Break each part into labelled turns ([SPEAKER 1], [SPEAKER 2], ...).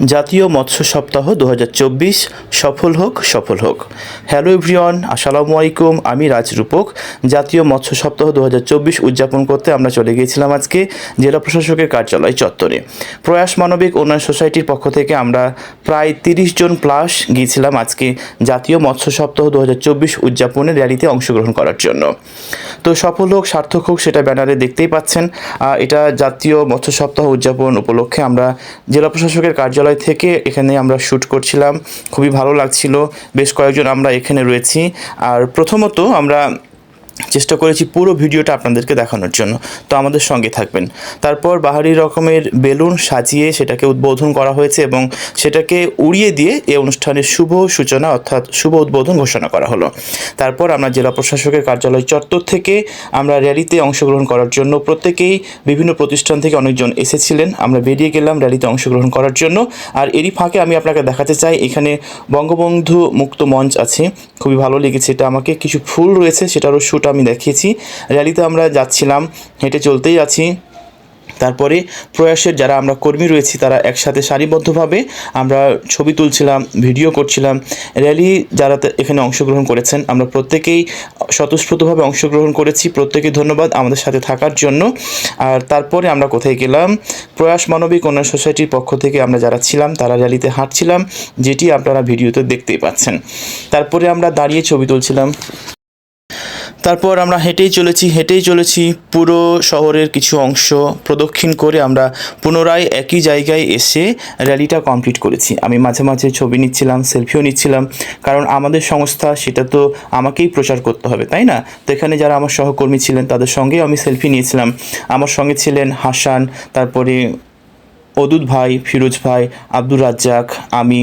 [SPEAKER 1] জাতীয় মৎস্য সপ্তাহ দু হাজার চব্বিশ সফল হোক সফল হোক। হ্যালো এভরিওয়ান আসসালামু আলাইকুম, আমি রাজরূপক। জাতীয় মৎস্য সপ্তাহ দু হাজার চব্বিশ উদযাপন করতে আমরা চলে গিয়েছিলাম আজকে জেলা প্রশাসকের কার্যালয় চত্বরে। প্রয়াস মানবিক উন্নয়ন সোসাইটির পক্ষ থেকে আমরা প্রায় তিরিশ জন প্লাস গিয়েছিলাম আজকে জাতীয় মৎস্য সপ্তাহ দু হাজার চব্বিশ উদযাপনের র্যালিতে অংশগ্রহণ করার জন্য। তো সফল হোক, সার্থক হোক, সেটা ব্যানারে দেখতেই পাচ্ছেন। এটা জাতীয় মৎস্য সপ্তাহ উদযাপন উপলক্ষে আমরা জেলা প্রশাসকের কার্যালয় থেকে এখানে আমরা শ্যুট করছিলাম। খুবই ভালো লাগছিল। বেশ কয়েকজন আমরা এখানে রয়েছি। আর প্রথমত আমরা চেষ্টা করেছি পুরো ভিডিওটা আপনাদেরকে দেখানোর জন্য। তো আমাদের সঙ্গে থাকবেন। তারপর বাহারি রকমের বেলুন সাজিয়ে সেটাকে উদ্বোধন করা হয়েছে এবং সেটাকে উড়িয়ে দিয়ে এই অনুষ্ঠানের শুভ সূচনা অর্থাৎ শুভ উদ্বোধন ঘোষণা করা হলো। তারপর আমরা জেলা প্রশাসকের কার্যালয় চত্বর থেকে আমরা র্যালিতে অংশগ্রহণ করার জন্য প্রত্যেকেই বিভিন্ন প্রতিষ্ঠান থেকে অনেকজন এসেছিলেন। আমরা বেরিয়ে গেলাম র্যালিতে অংশগ্রহণ করার জন্য। আর এরই ফাঁকে আমি আপনাকে দেখাতে চাই, এখানে বঙ্গবন্ধু মুক্ত মঞ্চ আছে। খুবই ভালো লেগেছে। এটা আমাকে কিছু ফুল রয়েছে, সেটারও শ্যুট আমি দেখিয়েছি র্যালিতে আমরা যাচ্ছিলাম, হেঁটে চলতেই আছি। তারপরে প্রয়াসের যারা আমরা কর্মী রয়েছি, তারা একসাথে সারিবদ্ধভাবে আমরা ছবি তুলছিলাম, ভিডিও করছিলাম। র্যালি যারা এখানে অংশগ্রহণ করেছেন, আমরা প্রত্যেকেই স্বতঃস্ফূর্তভাবে অংশগ্রহণ করেছি। প্রত্যেকে ধন্যবাদ আমাদের সাথে থাকার জন্য। আর তারপরে আমরা কোথায় গেলাম? প্রয়াস মানবিক উন্নয়ন সোসাইটির পক্ষ থেকে আমরা যারা ছিলাম, তারা র্যালিতে হাঁটছিলাম, যেটি আপনারা ভিডিওতে দেখতেই পাচ্ছেন। তারপরে আমরা দাঁড়িয়ে ছবি তুলছিলাম। তারপর আমরা হেঁটেই চলেছি হেঁটেই চলেছি পুরো শহরের কিছু অংশ প্রদক্ষিণ করে আমরা পুনরায় একই জায়গায় এসে র্যালিটা কমপ্লিট করেছি। আমি মাঝে মাঝে ছবি নিচ্ছিলাম সেলফিও নিচ্ছিলাম, কারণ আমাদের সংস্থা সেটা তো আমাকেই প্রচার করতে হবে, তাই না? তো এখানে যারা আমার সহকর্মী ছিলেন, তাদের সঙ্গেও আমি সেলফি নিয়েছিলাম। আমার সঙ্গে ছিলেন হাসান, তারপরে অদুত ভাই, ফিরোজ ভাই, আব্দুর রাজ্জাক, আমি,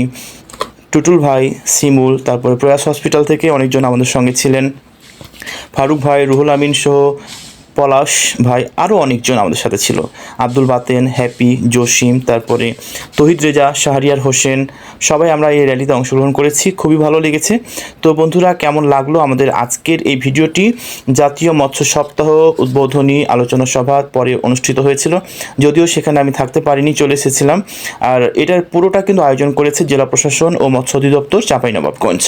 [SPEAKER 1] টুটুল ভাই সিমুল তারপরে প্রয়াস হসপিটাল থেকে অনেকজন আমাদের সঙ্গে ছিলেন। ফারুক ভাই, রুহুল আমিন সহ পলাশ ভাই আরও অনেকজন আমাদের সাথে ছিল। আব্দুল বাতেন, হ্যাপি, জসিম, তারপরে তহিদ রেজা, শাহরিয়ার হোসেন, সবাই আমরা এই র্যালিতে অংশগ্রহণ করেছি, খুবই ভালো লেগেছে। তো বন্ধুরা, কেমন লাগল আমাদের আজকের এই ভিডিওটি? জাতীয় মৎস্য সপ্তাহ উদ্বোধনী আলোচনা সভা পরে অনুষ্ঠিত হয়েছিল, যদিও সেখানে আমি থাকতে পারিনি, চলে এসেছিলাম। আর এটার পুরোটা কিন্তু আয়োজন করেছে জেলা প্রশাসন ও মৎস্য অধিদপ্তর চাঁপাইনবাবগঞ্জ।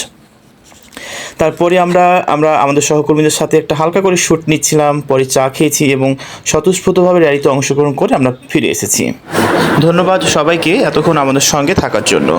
[SPEAKER 1] তারপরে আমরা আমরা আমাদের সহকর্মীদের সাথে একটা হালকা করে শ্যুট নিচ্ছিলাম, পরে চা খেয়েছি এবং স্বতঃস্ফূর্তভাবে র্যালিতে অংশগ্রহণ করে আমরা ফিরে এসেছি। ধন্যবাদ সবাইকে এতক্ষণ আমাদের সঙ্গে থাকার জন্য।